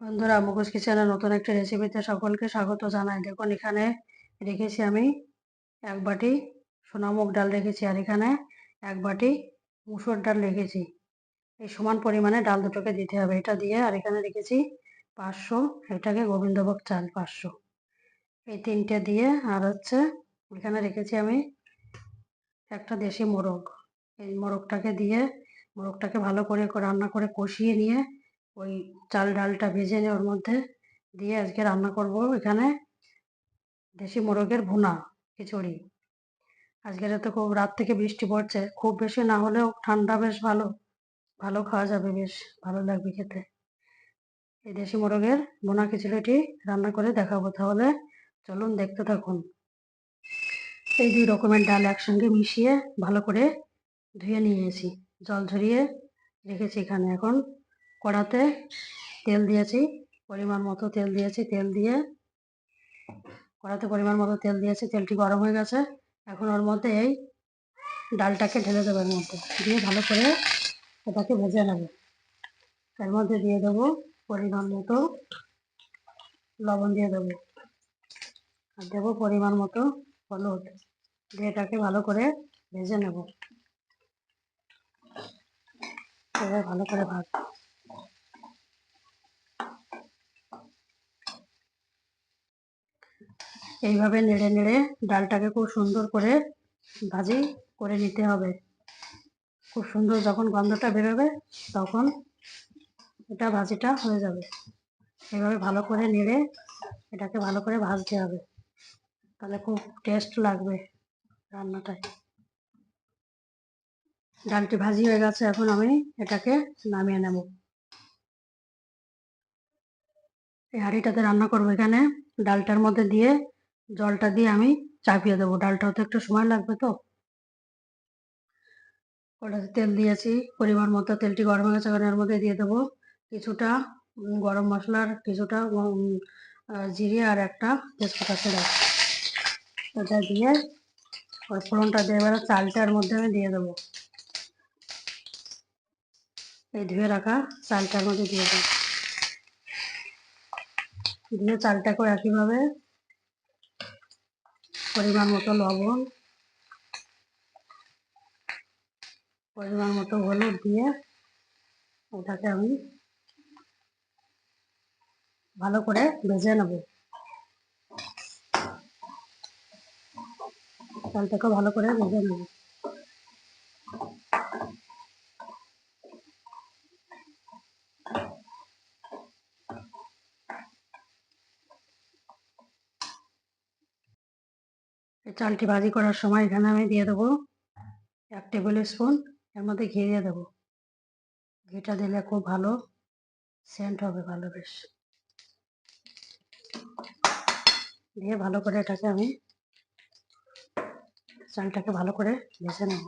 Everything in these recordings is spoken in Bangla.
বন্ধুরা মুখোশ কিচেনে নতুন একটি রেসিপিতে সকলকে স্বাগত জানাই। দেখুন, এখানে রেখেছি আমি এক বাটি সোনামুগ ডাল রেখেছি আর এখানে এক বাটি মুসুর ডাল রেখেছি। এই সমান পরিমাণে ডাল দুটোকে দিতে হবে। এটা দিয়ে আর এখানে রেখেছি পাঁচশো, এটাকে গোবিন্দভোগ চাল পাঁচশো। এই তিনটে দিয়ে আর হচ্ছে এখানে রেখেছি আমি একটা দেশি মোরগ। এই মোরগটাকে দিয়ে, মোরগটাকে ভালো করে রান্না করে কষিয়ে নিয়ে ওই চাল ডালটা ভেজে নিয়ে ওর মধ্যে দিয়ে আজকে রান্না করব এখানে দেশি মোরগের ভুনা খিচুড়ি। আজকের তো খুব রাত থেকে বৃষ্টি পড়ছে, খুব বেশি না হলেও ঠান্ডা বেশ ভালো ভালো খাওয়া যাবে বেশ, ভালো লাগবে খেতে। এই দেশি মোরগের ভুনা খিচুড়িটি রান্না করে দেখাবো তাহলে, চলুন দেখতে থাকুন। এই দুই রকমের ডাল একসঙ্গে মিশিয়ে ভালো করে ধুয়ে নিয়েছি, জল ঝরিয়ে রেখেছি এখানে এখন। কড়াতে তেল দিয়েছি, পরিমাণ মতো তেল দিয়েছি, তেল দিয়ে কড়াতে পরিমাণ মতো তেল দিয়েছি, তেলটি গরম হয়ে গেছে। এখন ওর মধ্যে এই ডালটাকে ঢেলে দেবো এর মধ্যে। দিয়ে ভালো করে ওটাকে ভেজে নেব। এর মধ্যে দিয়ে দেবো পরিমাণ মতো লবণ দিয়ে দেবো। আর দেবো পরিমাণ মতো হলুদ। দিয়ে এটাকে ভালো করে ভেজে নেব। এবার ভালো করে ভাজ এইভাবে নেড়ে নেড়ে ডালটাকে খুব সুন্দর করে ভাজি করে নিতে হবে। খুব সুন্দর যখন গন্ধটা বেরোবে তখন এটা ভাজিটা হয়ে যাবে। এইভাবে ভালো করে নেড়ে এটাকে ভালো করে ভাজতে হবে। তাহলে খুব টেস্ট লাগবে রান্নাটায়। ডালটি ভাজি হয়ে গেছে, এখন আমি এটাকে নামিয়ে নেব। এই হাঁড়িটাতে রান্না করব এখানে। ডালটার মধ্যে দিয়ে জলটা দিয়ে আমি চাপিয়ে দেবো। ডালটাও তো একটু সময় লাগবে তো। কড়াতে তেল দিয়েছি, পরিমাণ মতো তেলটি গরম হয়ে গেছে এর মধ্যে দিয়ে দেবো কিছুটা গরম মশলার কিছুটা জিরে আর একটা তেজপাতা ছেড়ে ওটা দিয়ে ওই ফোড়নটা দিয়ে এবারে চালটার মধ্যে আমি দিয়ে দেবো। এই ধুয়ে রাখা চালটার মধ্যে দিয়ে দেবো। দিয়ে চালটাকে একইভাবে পরিমাণ মতো লবণ, পরিমাণ মতো হলুদ দিয়ে ওটাকে আমি ভালো করে ভেজে নেব। চালটাকে ভালো করে ভেজে নেব। চালটি ভাজি করার সময় এখানে আমি দিয়ে দেবো এক টেবিল স্পুন, এর মধ্যে ঘি দিয়ে দেবো। ঘিটা দিলে খুব ভালো সেন্ট হবে, ভালো বেশ। দিয়ে ভালো করে এটাকে আমি চালটাকে ভালো করে ভেজে নেব।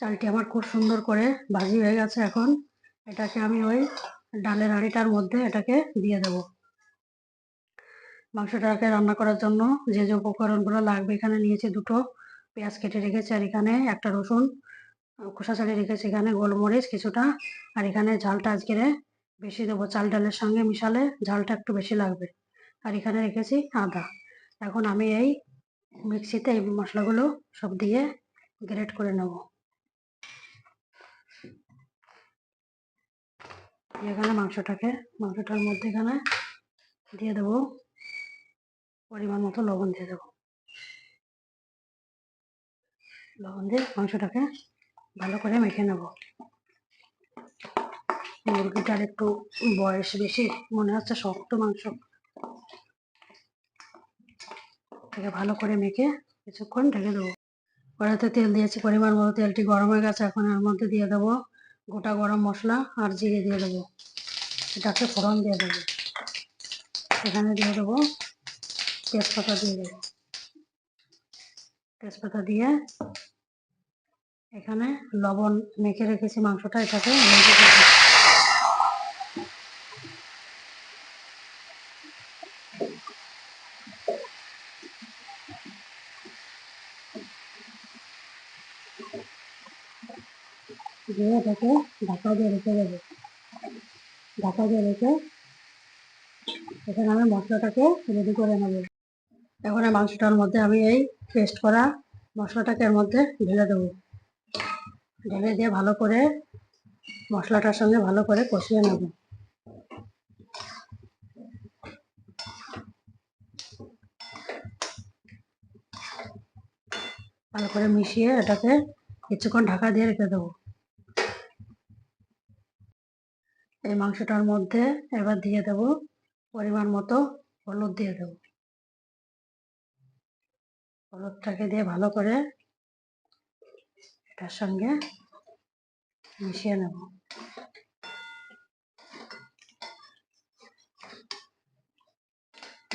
চালটি আমার খুব সুন্দর করে ভাজি হয়ে গেছে এখন। এটাকে আমি ওই ডালের হাঁড়িটার মধ্যে এটাকে দিয়ে দেব। মাংসটাকে রান্না করার জন্য যে যে উপকরণগুলো লাগবে, এখানে নিয়েছি দুটো পেঁয়াজ কেটে রেখেছি আর এখানে একটা রসুন খোসা ছাড়িয়ে রেখেছি। এখানে গোলমরিচ কিছুটা আর এখানে ঝালটা আজকে বেশি দেবো। চাল ডালের সঙ্গে মিশালে ঝালটা একটু বেশি লাগবে। আর এখানে রেখেছি আদা। এখন আমি এই মিক্সিতে এই মশলাগুলো সব দিয়ে গ্রেট করে নেব। এখানে মাংসটাকে, মাংসটার মধ্যে এখানে দিয়ে দেবো পরিমাণ মতো লবণ দিয়ে দেবো। লবণ দিয়ে মাংসটাকে ভালো করে মেখে নেব। মুরগিটার একটু বয়স বেশি, মনে হচ্ছে শক্ত মাংস। এটাকে ভালো করে মেখে কিছুক্ষণ ঢেকে দেবো। কড়াতে তেল দিয়েছি, পরিমাণ মতো তেলটি গরম হয়ে গেছে, এখন এর মধ্যে দিয়ে দেবো গোটা গরম মশলা আর জিরে দিয়ে দেবো। এটাকে ফোড়ন দিয়ে দেবো। এখানে দিয়ে দেবো তেজপাতা দিয়ে দেবো। তেজপাতা দিয়ে এখানে লবণ মেখে রেখেছি মাংসটা, এটাকে দিয়ে এটাকে ঢাকা দিয়ে রেখে দেবো। ঢাকা দিয়ে রেখে এখানে আমি মশলাটাকে রেডি করে নেব। এখন এই মাংসটার মধ্যে আমি এই পেস্ট করা মশলাটাকে এর মধ্যে ঢেলে দেবো। ঢেলে দিয়ে ভালো করে মশলাটার সঙ্গে ভালো করে কষিয়ে নেব। ভালো করে মিশিয়ে এটাকে কিছুক্ষণ ঢাকা দিয়ে রেখে দেবো। এই মাংসটার মধ্যে এবার দিয়ে দেব পরিমাণ মতো হলুদ দিয়ে দেব। হলুদটাকে দিয়ে ভালো করে এটার সঙ্গে মিশিয়ে নেব।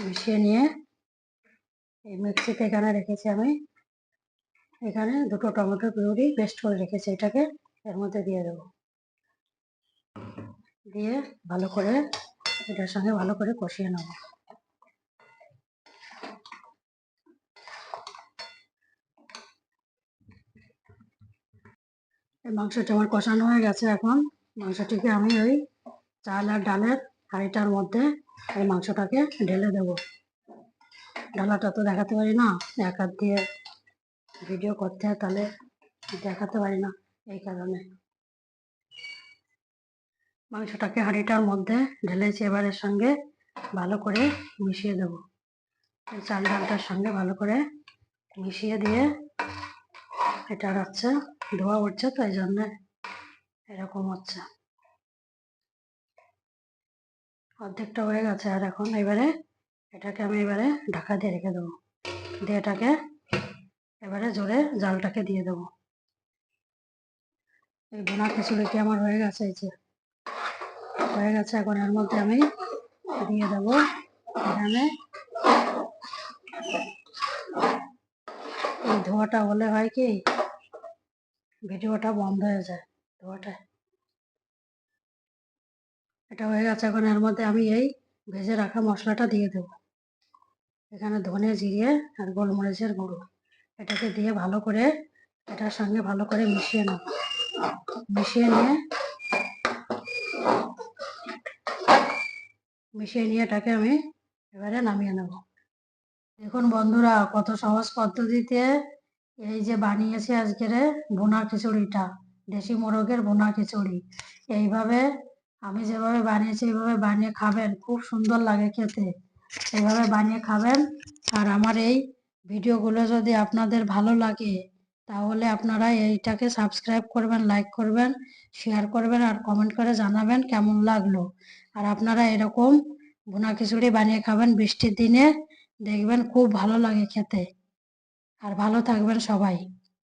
মিশিয়ে নিয়ে এই মিক্সিতে এখানে রেখেছি আমি। এখানে দুটো টমেটো পিউরি পেস্ট করে রেখেছি, এটাকে এর মধ্যে দিয়ে দেবো। দিয়ে ভালো করে এটার সঙ্গে ভালো করে কষিয়ে নেব। মাংসটা আমার কষানো হয়ে গেছে এখন। মাংসটিকে আমি ওই চাল আর ডালের হাঁড়িটার মধ্যে এই মাংসটাকে ঢেলে দেব। ডালাটা তো দেখাতে পারি না, এক হাত দিয়ে ভিডিও করতে তাহলে দেখাতে পারি না এই কারণে। মাংসটাকে হাঁড়িটার মধ্যে ঢেলেছি এবারের সঙ্গে ভালো করে মিশিয়ে দেব। চাল ডালটার সঙ্গে ভালো করে মিশিয়ে দিয়ে এটা হচ্ছে ধোয়া উঠছে তো, এই জন্য এরকম হচ্ছে। অর্ধেকটা হয়ে গেছে আর এখন এবারে এটাকে আমি এবারে ঢাকা দিয়ে রেখে দেবো। দিয়ে এটাকে এবারে জোরে জালটাকে দিয়ে দেবো। এই বোনা খিচুড়িটি আমার হয়ে গেছে এই যে? হয়ে গেছে, এখন এর মধ্যে আমি দিয়ে দেবো এখানে। এই ধোয়াটা হলে হয় কি, ভিডিওটা বন্ধ হয়ে যায় ধোয়াটা। এটা হয়ে গেছে, এখন এর মধ্যে আমি এই ভেজে রাখা মশলাটা দিয়ে দেবো। এখানে ধনে জিরে আর গোলমরিচের গুঁড়ো। এটাকে দিয়ে ভালো করে, এটার সঙ্গে ভালো করে মিশিয়ে নেব। মিশিয়ে নিয়ে মিশিয়ে নিয়ে এটাকে আমি এবারে নামিয়ে নেব। দেখুন বন্ধুরা, কত সহজ পদ্ধতিতে এই যে বানিয়েছি আজকের বোনা খিচুড়িটা, দেশি মোরগের বোনা খিচুড়ি। এইভাবে আমি যেভাবে বানিয়েছি, এইভাবে বানিয়ে খাবেন, খুব সুন্দর লাগে খেতে। এইভাবে বানিয়ে খাবেন। আর আমার এই ভিডিওগুলো যদি আপনাদের ভালো লাগে, তাহলে আপনারা এইটাকে সাবস্ক্রাইব করবেন, লাইক করবেন, শেয়ার করবেন, আর কমেন্ট করে জানাবেন কেমন লাগল। আর আপনারা এরকম ভুনা খিচুড়ি বানিয়ে খাবেন বৃষ্টির দিনে, দেখবেন খুব ভালো লাগে খেতে। আর ভালো থাকবেন সবাই।